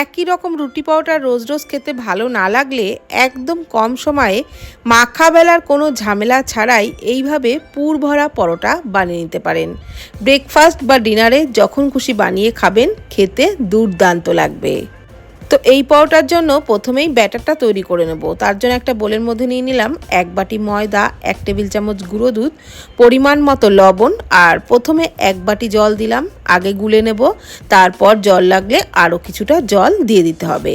একই রকম রুটি পাউডার রোজ রোজ খেতে ভালো না লাগলে একদম কম সময়ে মাখা বেলার কোনো ঝামেলা ছাড়াই এইভাবে পুর ভরা পরোটা বানিয়ে নিতে পারেন। ব্রেকফাস্ট বা ডিনারে যখন খুশি বানিয়ে খাবেন, খেতে দুর্দান্ত লাগবে। তো এই পরোটার জন্য প্রথমেই ব্যাটারটা তৈরি করে নেব। তার জন্য একটা বোলের মধ্যে নিয়ে নিলাম এক বাটি ময়দা, এক টেবিল চামচ গুঁড়ো দুধ, পরিমাণ মতো লবণ আর প্রথমে এক বাটি জল দিলাম, আগে গুলে নেব, তারপর জল লাগলে আরও কিছুটা জল দিয়ে দিতে হবে।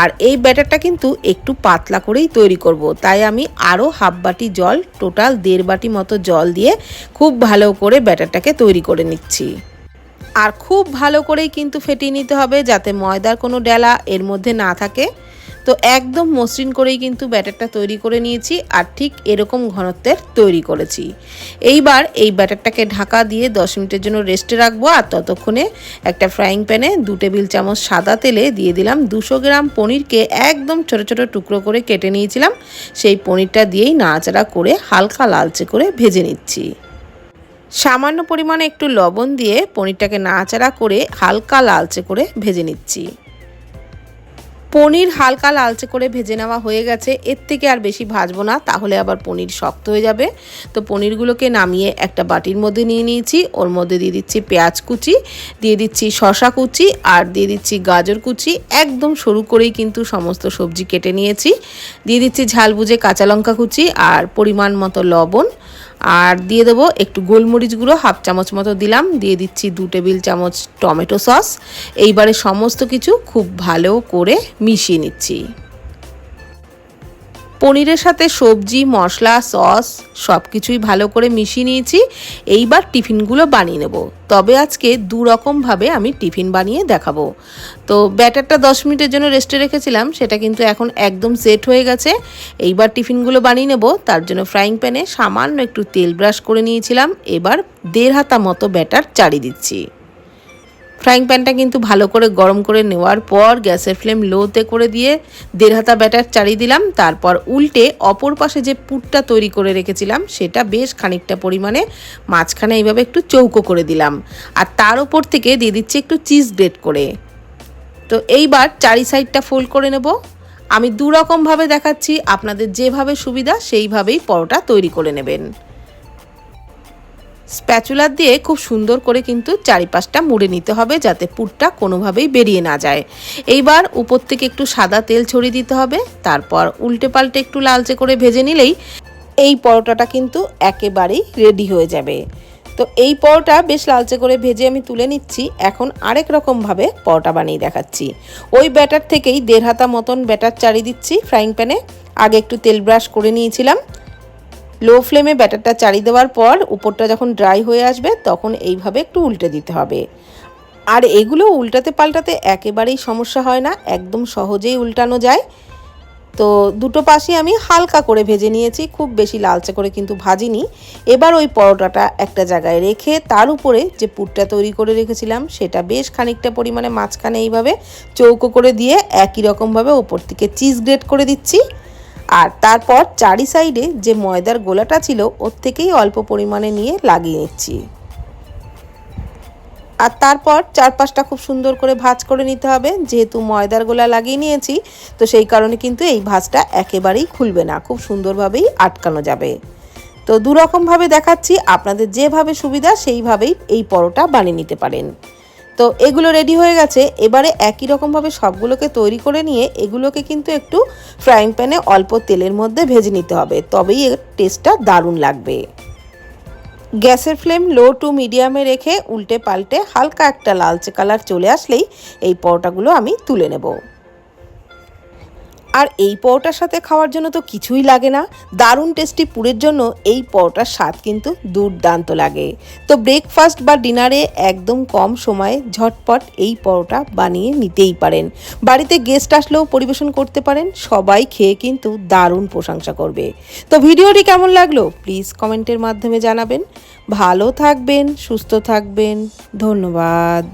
আর এই ব্যাটারটা কিন্তু একটু পাতলা করেই তৈরি করব, তাই আমি আরও হাফ বাটি জল, টোটাল দেড় বাটি মতো জল দিয়ে খুব ভালো করে ব্যাটারটাকে তৈরি করে নিচ্ছি। আর খুব ভালো করেই কিন্তু ফেটিয়ে নিতে হবে যাতে ময়দার কোনো ডেলা এর মধ্যে না থাকে। তো একদম মসৃণ করেই কিন্তু ব্যাটারটা তৈরি করে নিয়েছি আর ঠিক এরকম ঘনত্বের তৈরি করেছি। এইবার এই ব্যাটারটাকে ঢাকা দিয়ে দশ মিনিটের জন্য রেস্টে রাখব আর ততক্ষণে একটা ফ্রাইং প্যানে দু টেবিল চামচ সাদা তেলে দিয়ে দিলাম দুশো গ্রাম পনিরকে একদম ছোট ছোট টুকরো করে কেটে নিয়েছিলাম। সেই পনিরটা দিয়েই নাড়াচাড়া করে হালকা লালচে করে ভেজে নিচ্ছি। সামান্য পরিমাণে একটু লবণ দিয়ে পনিরটাকে নাড়াচাড়া করে হালকা লালচে করে ভেজে নিচ্ছি। পনির হালকা লালচে করে ভেজে নেওয়া হয়ে গেছে। এর থেকে আর বেশি ভাজবো না, তাহলে আবার পনির শক্ত হয়ে যাবে। তো পনিরগুলোকে নামিয়ে একটা বাটির মধ্যে নিয়ে নিয়েছি। ওর মধ্যে দিয়ে দিচ্ছি পেঁয়াজ কুচি, দিয়ে দিচ্ছি শশা কুচি আর দিয়ে দিচ্ছি গাজর কুচি। একদম সরু করেই কিন্তু সমস্ত সবজি কেটে নিয়েছি। দিয়ে দিচ্ছি ঝাল বুঝে কাঁচা লঙ্কা কুচি আর পরিমাণ মতো লবণ। আর দিয়ে দেবো একটু গোলমরিচ গুঁড়ো, হাফ চামচ মতো দিলাম। দিয়ে দিচ্ছি দু টেবিল চামচ টমেটো সস। এইবারে সমস্ত কিছু খুব ভালো করে মিশিয়ে নিচ্ছি। পনিরের সাথে সবজি, মশলা, সস সব কিছুই ভালো করে মিশিয়ে নিয়েছি। এইবার টিফিনগুলো বানিয়ে নেব। তবে আজকে দু রকমভাবে আমি টিফিন বানিয়ে দেখাবো। তো ব্যাটারটা দশ মিনিটের জন্য রেস্টে রেখেছিলাম, সেটা কিন্তু এখন একদম সেট হয়ে গেছে। এইবার টিফিনগুলো বানিয়ে নেব। তার জন্য ফ্রাইং প্যানে সামান্য একটু তেল ব্রাশ করে নিয়েছিলাম। এবার দেড় হাতা মতো ব্যাটার চাড়িয়ে দিচ্ছি। ফ্রাইং প্যানটা কিন্তু ভালো করে গরম করে নেওয়ার পর গ্যাসের ফ্লেম লোতে করে দিয়ে দেড় হাতা ব্যাটার চাড়িয়ে দিলাম। তারপর উল্টে অপর পাশে যে পুরটা তৈরি করে রেখেছিলাম, সেটা বেশ খানিকটা পরিমাণে মাঝখানে এইভাবে একটু চৌকো করে দিলাম। আর তার ওপর থেকে দিয়ে দিচ্ছি একটু চিজ গ্রেট করে। তো এইবার চারি সাইডটা ফোল্ড করে নেব। আমি দু রকমভাবে দেখাচ্ছি, আপনাদের যেভাবে সুবিধা সেইভাবেই পরোটা তৈরি করে নেবেন। স্প্যাচুলার দিয়ে খুব সুন্দর করে কিন্তু চারিপাশটা মুড়ে নিতে হবে যাতে পুরটা কোনোভাবেই বেরিয়ে না যায়। এইবার উপর থেকে একটু সাদা তেল ছড়িয়ে দিতে হবে, তারপর উল্টে পাল্টে একটু লালচে করে ভেজে নিলেই এই পরোটাটা কিন্তু একেবারেই রেডি হয়ে যাবে। তো এই পরোটা বেশ লালচে করে ভেজে আমি তুলে নিচ্ছি, এখন আরেক রকমভাবে পরোটা বানিয়ে দেখাচ্ছি। ওই ব্যাটার থেকেই দেড় হাতা মতন ব্যাটার চাড়িয়ে দিচ্ছি ফ্রাইং প্যানে। আগে একটু তেল ব্রাশ করে নিয়েছিলাম লো ফ্লেমে ব্যাটারটা চাড়িয়ে দেওয়ার পর উপরটা যখন ড্রাই হয়ে আসবে, তখন এইভাবে একটু উল্টে দিতে হবে। আর এগুলো উল্টাতে পাল্টাতে একেবারেই সমস্যা হয় না, একদম সহজেই উল্টানো যায়। তো দুটো পাশে আমি হালকা করে ভেজে নিয়েছি, খুব বেশি লালচে করে কিন্তু ভাজিনি। এবার ওই পরোটাটা একটা জায়গায় রেখে তার উপরে যে পুরটা তৈরি করে রেখেছিলাম, সেটা বেশ খানিকটা পরিমাণে মাঝখানে এইভাবে চৌকো করে দিয়ে একই রকমভাবে ওপর থেকে চিজ গ্রেট করে দিচ্ছি। আর তারপর চারি সাইডে যে ময়দার গোলাটা ছিল, ওর থেকেই অল্প পরিমাণে নিয়ে লাগিয়ে নিচ্ছি। আর তারপর চারপাশটা খুব সুন্দর করে ভাজ করে নিতে হবে। যেহেতু ময়দার গোলা লাগিয়ে নিয়েছি, তো সেই কারণে কিন্তু এই ভাজটা একেবারেই খুলবে না, খুব সুন্দরভাবেই আটকানো যাবে। তো দুরকমভাবে দেখাচ্ছি, আপনাদের যেভাবে সুবিধা সেইভাবেই এই পরোটা বানিয়ে নিতে পারেন। তো এগুলো রেডি হয়ে গেছে। এবারে একই রকমভাবে সবগুলোকে তৈরি করে নিয়ে এগুলোকে কিন্তু একটু ফ্রাইং প্যানে অল্প তেলের মধ্যে ভেজে নিতে হবে। তবেই এর টেস্টটা দারুণ লাগবে। গ্যাসের ফ্লেম লো টু মিডিয়ামে রেখে উল্টে পাল্টে হালকা একটা লালচে কালার চলে আসলেই এই পরোটাগুলো আমি তুলে নেব। আর এই পরোটার সাথে খাওয়ার জন্য তো কিছুই লাগে না। দারুণ টেস্টি পুরের জন্য এই পরোটার স্বাদ কিন্তু দুর্দান্ত লাগে। তো ব্রেকফাস্ট বা ডিনারে একদম কম সময়ে ঝটপট এই পরোটা বানিয়ে নিতেই পারেন। বাড়িতে গেস্ট আসলেও পরিবেশন করতে পারেন, সবাই খেয়ে কিন্তু দারুণ প্রশংসা করবে। তো ভিডিওটি কেমন লাগল প্লিজ কমেন্টের মাধ্যমে জানাবেন। ভালো থাকবেন, সুস্থ থাকবেন, ধন্যবাদ।